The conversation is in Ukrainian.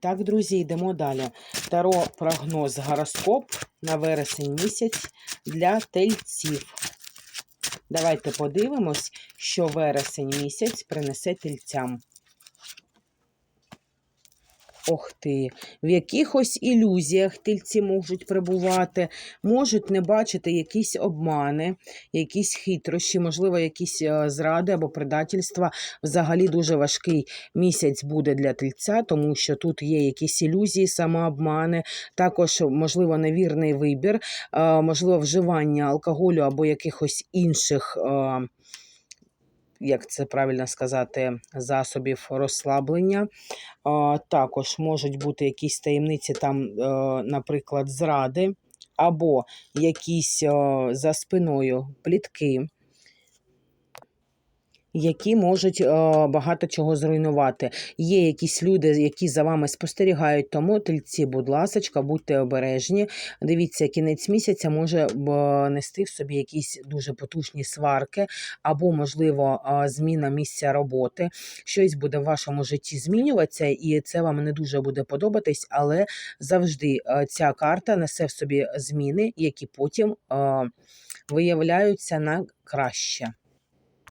Так, друзі, йдемо далі. Таро прогноз гороскоп на вересень місяць для тельців. Давайте подивимось, що вересень місяць принесе тельцям. Ох ти, в якихось ілюзіях тільці можуть перебувати, можуть не бачити якісь обмани, якісь хитрощі, можливо, якісь е, зради або предательства. Взагалі дуже важкий місяць буде для тельця, тому що тут є якісь ілюзії, самообмани, також, можливо, невірний вибір, е, можливо, вживання алкоголю або якихось інших. Як це правильно сказати, засобів розслаблення. Також можуть бути якісь таємниці, там, е, наприклад, зради, або якісь е, за спиною плітки, які можуть е, багато чого зруйнувати. Є якісь люди, які за вами спостерігають, тому тельці, будь ласочка, будьте обережні. Дивіться, кінець місяця може б, нести в собі якісь дуже потужні сварки, або, можливо, е, зміна місця роботи. Щось буде в вашому житті змінюватися, і це вам не дуже буде подобатись, але завжди е, ця карта несе в собі зміни, які потім е, виявляються на краще.